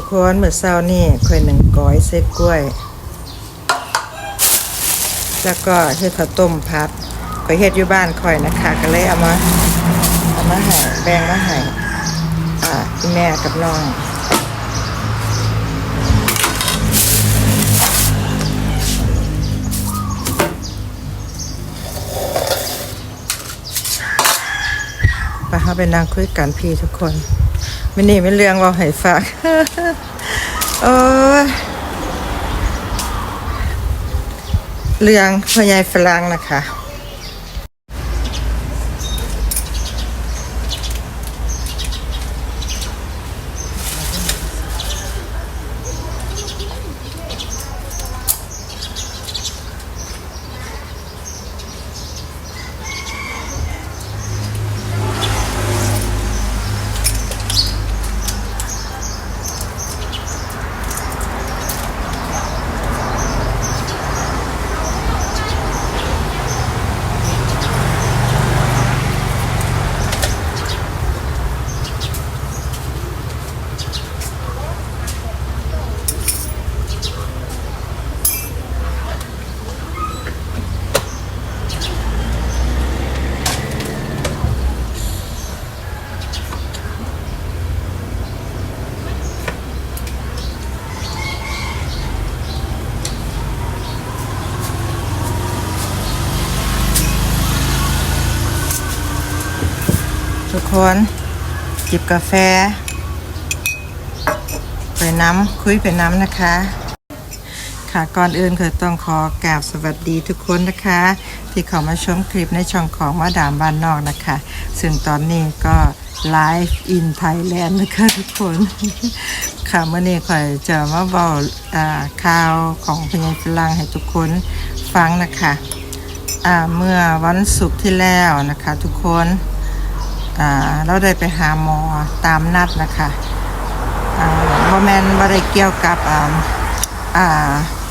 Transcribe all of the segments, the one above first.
ทุกคนเมื่อเช้านี่ข่อยหนึ่งก้อยเส้กล้วย แล้วก็เฮ็ดข้าวต้มพัดข่อยเฮ็ดอยู่บ้านข่อยนะคะ ก็เลยเอามาเอามาให้แบ่งมาให้อ่าพี่แม่กับน้องไปเฮาไปนั่งคุยกันพี่ทุกคน ม่นี่ไม่เรื่องเว่าให้ฟังโอ้เรื่องพ่อใหญ่ฝรั่งนะคะ ทุกคน จิบกาแฟไปน้ำคุยไปน้ำนะคะ ค่ะก่อนอื่นคือต้องขอกราบสวัสดีทุกคนนะคะ ที่เข้ามาชมคลิปในช่องของมาดามบ้านนอกนะคะ ซึ่งตอนนี้ก็ไลฟ์อินไทยแลนด์นะคะทุกคน ค่ะเมื่อนี้ข่อยจะมาบอกข่าวของพญายฝรั่งให้ทุกคนฟังนะคะอ่าเมื่อวันศุกร์ที่แล้วนะคะทุกคน เราได้ไปหาหมอตามนัดนะคะบ่แมนบ่ได้เกี่ยวกับ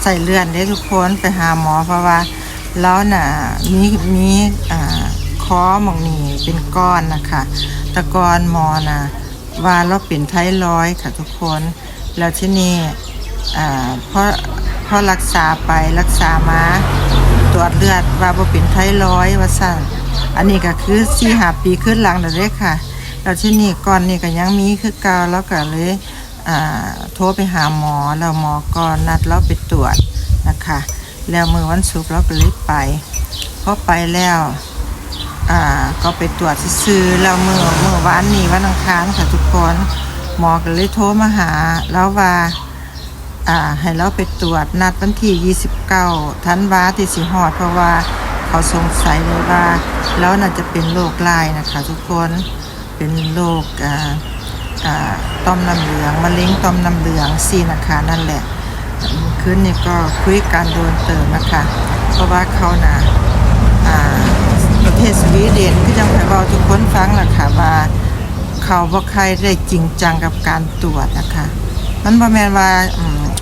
ใส่เลือดเด้ทุกคนไปหาหมอเพราะว่าเราน่ะมีมีคอหมองนี่เป็นก้อนนะคะแตะกอนหมอน่ะว่าเราเป็นไทรอยค่ะทุกคน แล้วที่นี่เพราะเพราะรักษาไปรักษามา ตรวจเลือดว่าบ่เป็นไทรอยด์ว่าซั่นอันนี้ก็คือสี่หาปีขึ้นหลังเด็กค่ะแล้วที่นี่ก่อนนี่ก็ยังมีคือเก่าแล้วก็เลยอ่าโทรไปหาหมอแล้วหมอก็นัดเราไปตรวจนะคะ แล้วมือวันศุกร์เราก็เลยไปพอไปแล้วอ่าก็ไปตรวจซื้อแล้วมือมือวันนี้วันอังคารค่ะทุกคนหมอก็เลยโทรมาหาแล้วว่า อ่าให้เราไปตรวจนัดวันที่29ธันวาที่สิฮอดเพราะว่าเขาสงสัยเลยว่าแล้วน่าจะเป็นโรคลายนะคะทุกคนเป็นโรคอ่าอ่าต้อมน้ำเหลืองมะเร็งต้อมน้ำเหลืองซีนะคะนั่นแหละคืนนี้ก็คุยกันโดนเติมนะคะ เพราะว่าเขานะอ่าประเทศสวีเดนที่จังหวัดเราทุกคนฟังแหละค่ะว่าเขาบ่ใครได้จริงจังกับการตรวจนะคะ มันบ่แม่นว่า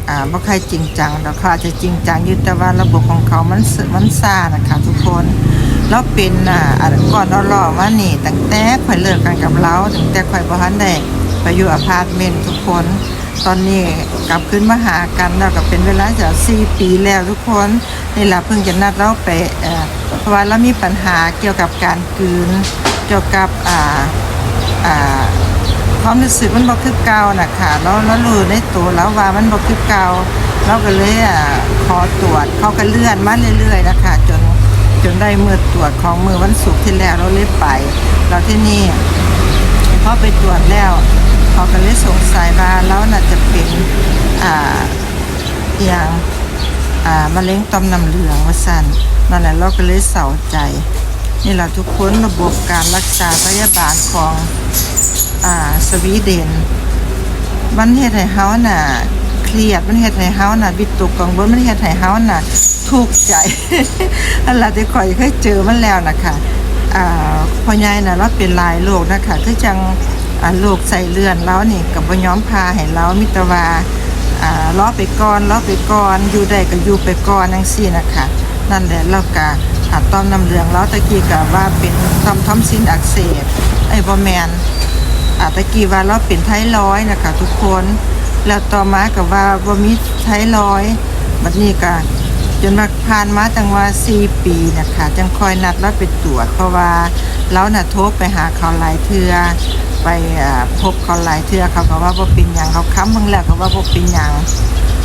อ่าบ่ใครจริงจังดอกเขาอาจจะจริงจังอยู่แต่ว่าระบบของเขามันสมันซ่านะคะทุกคนแล้วเป็นอ่าอ่าก่อนเรารอว่านี่ตั้งแต่ข่อยเลิกกันกับเราตั้งแต่ข่อยบ่ทันได้ไปอยู่อพาร์ตเมนต์ทุกคน ตอนนี้กลับขึ้นมาหากันแล้วก็เป็นเวลาจะ4ปีแล้วทุกคนนี่ล่ะเพิ่งจะนัดเราไปเอ่อเพราะว่าเรามีปัญหาเกี่ยวกับการกืน เกี่ยวกับอ่าอ่า ความรู้สึกมันบ่คือเก่านะคะแล้วแล้วรู้ในตัวแล้วว่ามันบ่คือเก่าเราก็เลยอะขอตรวจเขาก็เลื่อนมาเรื่อยๆนะคะจนจนได้มือตรวจของมือวันศุกร์ที่แล้วเราเลยไป เราที่นี่พอไปตรวจแล้วเขาก็เลยสงสัยว่าแล้วน่าจะเป็นอ่าอย่างอ่ามะเร็งต่อมน้ำเหลืองว่าสั่นนั่นแหละเราก็เลยเศร้าใจ นี่แหละทุกคนระบบการรักษาพยาบาลของ อ่าสวีเดน มันเฮ็ดให้เฮาน่ะเครียดมันเฮ็ดให้เฮาน่ะวิตกกังวลมันเฮ็ดให้เฮาน่ะทุกข์ใจอันละที่ข่อยเคยเจอมันแล้วนะคะอ่าพ่อใหญ่น่ะเราเป็นหลายโรคนะคะคือจังอ่าโรคใส่เลือนแล้วนี่ก็บ่ยอมพาให้เรามิตรว่าอ่ารอไปก่อนรอไปก่อนอยู่ได้ก็อยู่ไปก่อนจังซี่นะคะนั่นแหละแล้วก็อ่าต้อมน้ำเหลืองแล้วตะกี้ก็ว่าเป็นต่อมทอมซินอักเสบไอ้บ่แมน อ่าตะกี้ว่าเราเป็นไทรอยนะคะทุกคน แล้วต่อมากับว่าบ่ามีไทรอยบัดนี้ก็จนมาผ่านมาตั้งว่า4ปีนะคะจังคอยนัดเราไปตรวจเพราะว่าเราน่ะโทรไปหาเขาหลายเทื่อไปอพบเขาหลายเทื่อเขาบอกว่าบ่เป็นหยังเขาค้ำเบิ่งแล้วก็ว่าบ่เป็นหยัง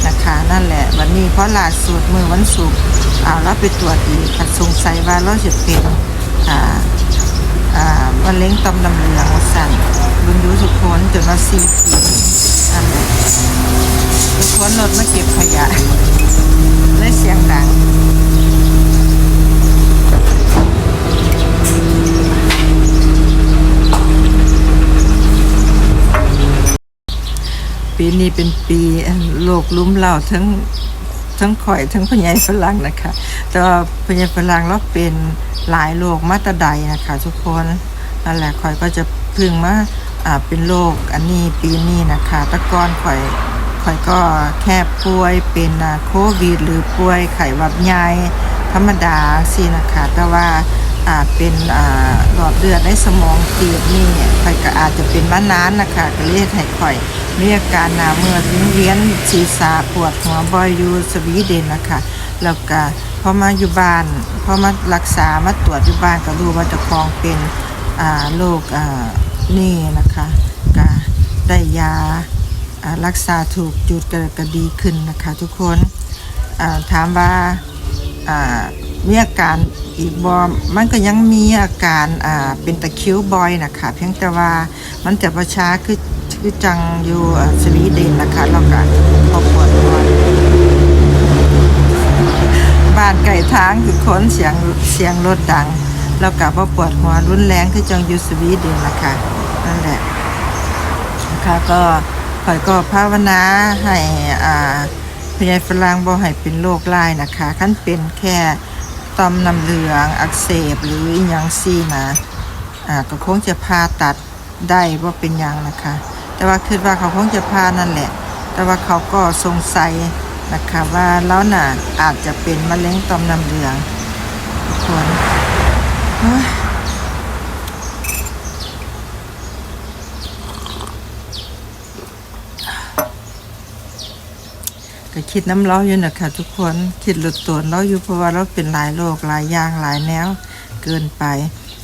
นะคะนั่นแหละวันนี้เพราะล่าสุดมือวันศุกร์เอาเราไปตรวจอีกสงสัยว่าเราจะเป็นอ่า อ่าเร็งต่อมน้ำเหลืองสั่นรุนยูสุกคนจนว่าซีพีนั่นแหละทุกคนรถมาเก็บขยะเลยเสียงดังปีนี้เป็นปีโลกลุ่มเหล่าทั้ง ทั้งข่อยทั้งพญายฝรั่งนะคะ แต่ว่าพญายฝรั่งเราเป็นหลายโรคมาตรใดนะคะทุกคนนั่นแหละข่อยก็จะพึ่งมาอ่าเป็นโรคอันนี้ปีนี้นะคะตะกอนข่อยข่อยก็แค่ป่วยเป็นโควิดหรือป่วยไข้หวัดใหญ่ธรรมดาสินะคะ แต่ว่า อ่าเป็นหลอดเลือดในสมองตีบนี่ข่อยก็อาจจะเป็นมานานนะคะก็เลยให้ข่อยมีอาการหนาเมื่อยวิงเวียนศีรษะปวดหัวบ่อยอยู่สวีเดนนะคะแล้วก็พอมาอยู่บ้านพอมารักษามาตรวจอยู่บ้านก็รู้ว่าจะคลองเป็นโรคนี่นะคะก็ได้ยารักษาถูกจุดก็ก็ดีขึ้นนะคะ ทุกคนถามว่า มีอาการอีกบอมันก็ยังมีอาการอ่าเป็นตะคริวบอยนะคะเพียงแต่ว่ามันจะประช้าคือคือจังอยู่สวีเดนนะคะแล้วก็ครอบครัวด้วยบ้านไก่ทางคือคนเสียงเสียงรถดัง แล้วก็บ่ปวดหัวรุนแรงคือจังอยู่สวีเดนนะคะนั่นแหละนะคะก็ขอยก็ภาวนาให้อ่าพยายฝรั่งบ่ให้เป็นโรคร้ายนะคะขั้นเป็นแค่ ต่อมน้ำเหลืองอักเสบหรืออยังซี่นะอ่าก็คงจะผ่าตัดได้ว่าเป็นยังนะคะ แต่ว่าคิดว่าเขาคงจะผ่านั่นแหละ แต่ว่าเขาก็สงสัยนะคะว่าแล้วน่ะอาจจะเป็นมะเร็งต่อมน้ำเหลืองทุกคนเฮ้ยก็ คิดน้ำเล้าอยู่นะคะทุกคนคิดหลุดตัวเราอยู่เพราะว่าเราเป็นหลายโรคหลายอย่างหลายแนวเกินไป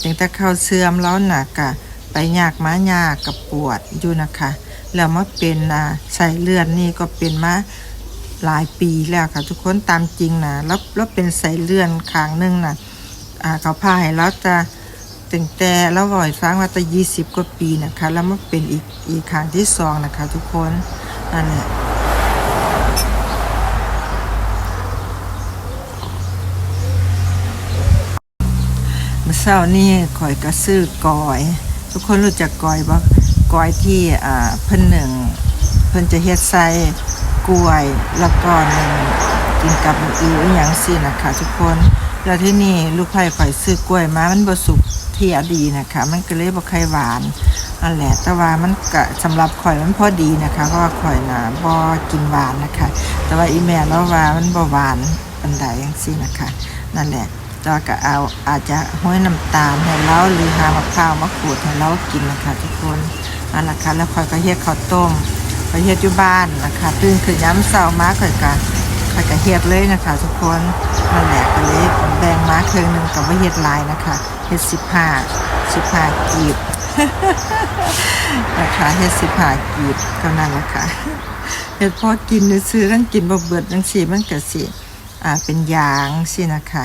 ถึงแต่เข้าเสื่อมแล้วน่ะกะไปยากมายากกับปวดอยู่นะคะแล้วมาเป็นอ่าใส่เลือดนี่ก็เป็นมาหลายปีแล้วค่ะ ทุกคนตามจริงนะแล้วแล้วเป็นใส่เลือดขางหนึงนะอ่าเขาพาให้เราจะตึงแต่แล้วบ่อยฟังว่าจะยี่สิบกว่าปีนะคะ แล้วมาเป็นอีกอีกครั้งที่สองนะคะ ทุกคนนั่นแหละ เช้านี่ข่อยก็ซื้อกอย ทุกคนรู้จักกอยบ่กอยที่อ่าเพิ่นหนึ่งเพิ่นจะเฮ็ดใส่กล้วยแล้วก็หนึ่งกินกับอีอหยังสินะคะทุกคนแล้วที่นี่ลูกไผ่ข่อยซื้อกล้วยมามันบ่สุกเทียดีนะคะ มันก็เลยบ่ค่อยหวานนั่นแหละแต่ว่ามันก็สำหรับข่อยมันพอดีนะคะ เพราะว่าข่อยน่ะบ่กินหวานนะคะ แต่ว่าอีแม่เราว่ามันบ่หวานปานใดจังซี่นะคะ นั่นแหละ เราก็เอาอาจจะห้อยน้ำตาลให้เราหรือหามะพร้าวมะขูดให้เรากินนะคะทุกคนนั่นแหละค่ะแล้วค่อยก็เฮ็ดข้าวต้มไปเฮ็ดอยู่บ้านนะคะตื่นขึ้นย้ำเช้ามาค่อยก็ค่อยก็เฮ็ดเลยนะคะ ทุกคนนั่นแหละก็เลยแบ่งมาเครึ่งหนึ่งกับว่าเฮ็ดลายนะคะเฮ็ดสิบห้าสิบห้ากีบนะคะเฮ็ดสิบห้ากีบเท่านั้นแหละค่ะเฮ็ดพอกินซื้อๆทั้งกินบ่เบิดจังซี่มันก็สิ อ่าเป็นยางสินะคะ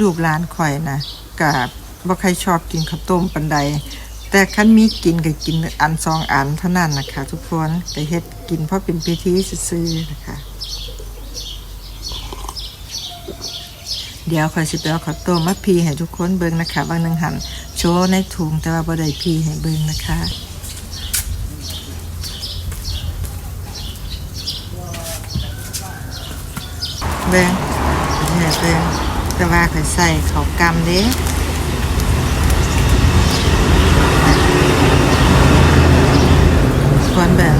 ลูกหลานข่อยนะกับบ่ใครชอบกินข้าวต้มปันใด แต่คันมีกินก็กินอันสองอันเท่านั้นนะคะ ทุกคนก็เฮ็ดกินเพราะเป็นพิธีซื่อๆนะคะ เดี๋ยวข่อยสิไปเอาข้าวต้มมาพีให้ทุกคนเบิ่งนะคะบางหนึงหันโชว์ในถุงแต่ว่าบ่ได้พีให้เบิ่งนะคะเบ่ง เนี่ยเบิ่งแต่ว่าข่อยใส่ข้ากำเด้คนเบิ่ง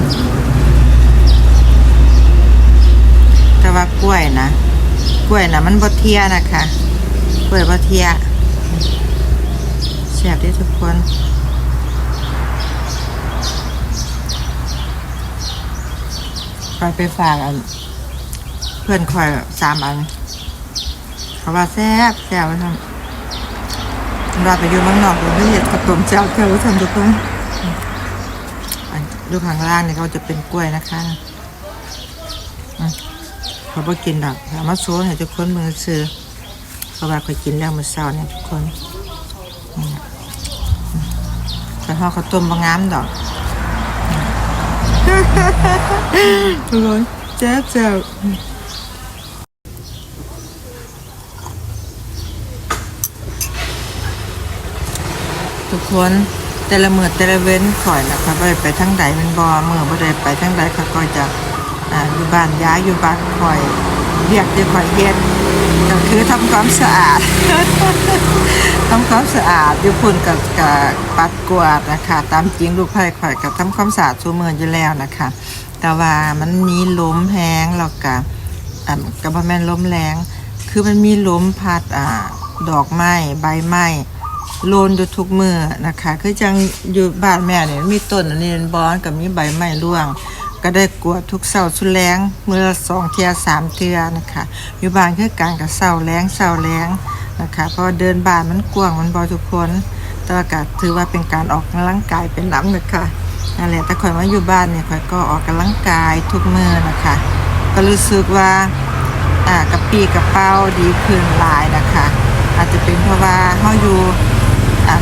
แต่ว่ากล้วยนะ กล้วยนะมันบ่เทียนะคะกล้วยบ่เทียแซ่บเด้ทุกคนคอยไปฝากอัน เพื่อนคอยสามอัน เขาว่าแซ่บแซ่บว่าทำเราไปอยู่เมืองนอกเราไม่เห็นกระต้มเจ้าเจ้าทำทุกคนอันดูข้างล่างเนี่ยเขาจะเป็นกล้วยนะคะเขาบ่กินดอกเอามาโซ่ให้ทุกคนมือซื้อเพราะว่าคยกินแล้วมือเศร้าเนี่ยทุกคนแต่ห่อข้าต้มบางงามดอกทุกคนแซ่บแทุกคนแต่ละมือแต่ละเว้นข่อยนะคะบ่ได้ไปทั้งใดเป็นบอมือบ่ได้ไปทั้งใดเขาก็จะอ่าอยู่บ้านย้ายอยู่บ้านข่อยเรียกที่ข่อยเฮ็ดก็คือทำความสะอาดทำความสะอาดอยู่พุ่นกับกับปัดกวาดนะคะตามจริงลูกไผ่ข่อยกับทำความสะอาดชั่วมืออยู่แล้วนะคะ แต่ว่ามันมีลมแห้งแล้วก็อ่ากับแม่นลมแรงคือมันมีลมพัดอ่าดอกไม้ใบไม้ โลนอยู่ทุกมือนะคะ คือจังอยู่บ้านแม่เนี่ยมีต้นอันนี้เป็นบอนกับมีใบไม้ร่วง ก็ได้กวดทุกเสาร์สุดแรงมือละสองเทียสามเทียนะคะ อยู่บ้านคือการกับเสาร์แรงเสาร์แรงนะคะเพราะเดินบ้านมันกว้างมันบอทุกคนแต่ว่าก็ถือว่าเป็นการออกกำลังกายเป็นน้ำนะคะนั่นแหละแต่ข่อยมาอยู่บ้านเนี่ยข่อยก็ออกกำลังกายทุกมือนะคะ ก็รู้สึกว่าอ่ากระปีกระเป๋าดีขึ้นหลายนะคะ อาจจะเป็นเพราะว่าเฮาอยู่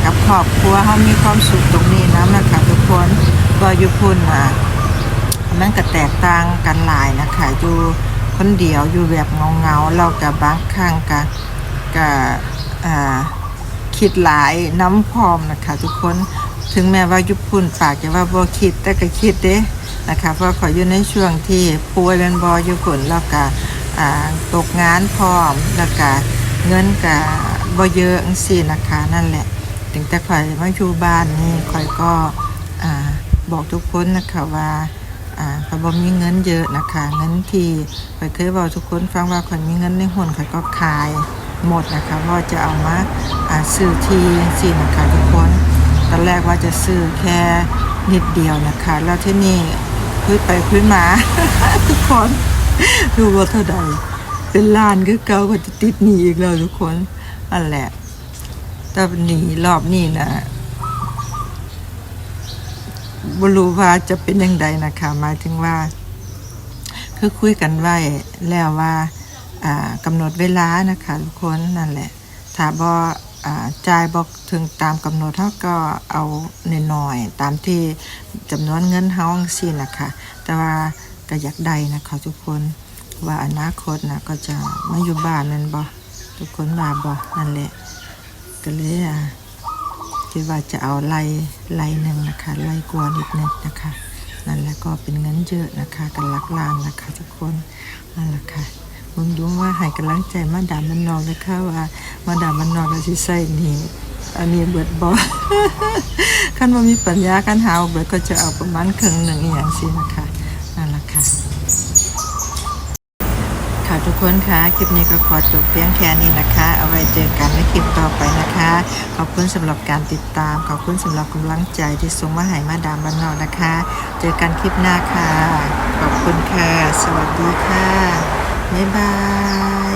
กับครอบครัวเฮามีความสุขตรงนี้นะนะคะทุกคนก็อยู่พุ่นอะมันก็แตกต่างกันหลายนะคะอยู่คนเดียวอยู่แบบเงาๆเรากับบางครั้งก็ก็อ่าคิดหลายน้ำพร้อมนะคะ ทุกคนถึงแม้ว่ายู่พุ่นปากจะว่าบ่คิดแต่ก็คิดเด้นะคะเพราะขออยู่ในช่วงที่ป่วยเป็นบอยู่พุ่นแล้วก็อ่าตกงานพร้อมแล้วก็เงินก็บ่เยอะจังซี่นะคะนั่นแหละ ถึงแต่ข่อยมาอยู่บ้านนี่ข่อยก็อบอกทุกคนนะคะว่าข่อยบ่มีเงินเยอะนะคะเงินที่ข่อยเคยบอกทุกคนฟังว่าข่อยมีเงินในหุ้นข่อยก็ขายหมดนะคะว่าจะเอามาซื้อที่จังซี่นะคะทุกคนตอนแรกว่าจะซื้อแค่นิดเดียวนะคะ แล้วที่นี่พื้นไปพื้นมา ทุกคนดูว่าเท่าใดเป็นล้านก็เก่าก็จะติดหนีอีกแล้วทุกคนอันแหละ แต่หนีรอบนี้นะบรู้ว่าจะเป็นยังไงนะคะหมายถึงว่า คือคุยกันไว้แล้วว่า กำหนดเวลานะคะทุกคนนั่นแหละถ้าบอาจ่ายบอกถึงตามกำหนดเขาก็เอาหน่อยตามที่จำนวนเงินเฮาสินะคะ แต่ว่าก็อยากได้นะคะทุกคนว่าอนาคตนะก็จะไมาอยู่บ้านนั่นบ่ทุกคนว่าบ่นั่นแหละ ก็เลยอะคิดว่าจะเอาไล่ไล่หนึ่งนะคะไล่กว่านิดนึงนะคะ นั่นแหละก็เป็นเงินเยอะนะคะกันลักล้านนะคะทุกคนนั่นแหละค่ะมึงดูว่าให้กำลังใจมาดามมันนอกนะคะว่ามาดามมันนอกแล้วสิใส่นี่อันนี้เบิดบอคันว่ามีปัญญากันหาเอาเบิดก็จะเอาประมาณครึ่งหนึ่งอย่างสินะคะนั่นแหละคะค่ะ ทุกคนคะคลิปนี้ก็ขอจบเพียงแค่นี้นะคะ เอาไว้เจอกันในคลิปต่อไปนะคะ ขอบคุณสำหรับการติดตาม ขอบคุณสำหรับกำลังใจที่ส่งมาให้มาดามบ้านนอกนะคะ เจอกันคลิปหน้าค่ะ ขอบคุณค่ะ สวัสดีค่ะ บ๊ายบาย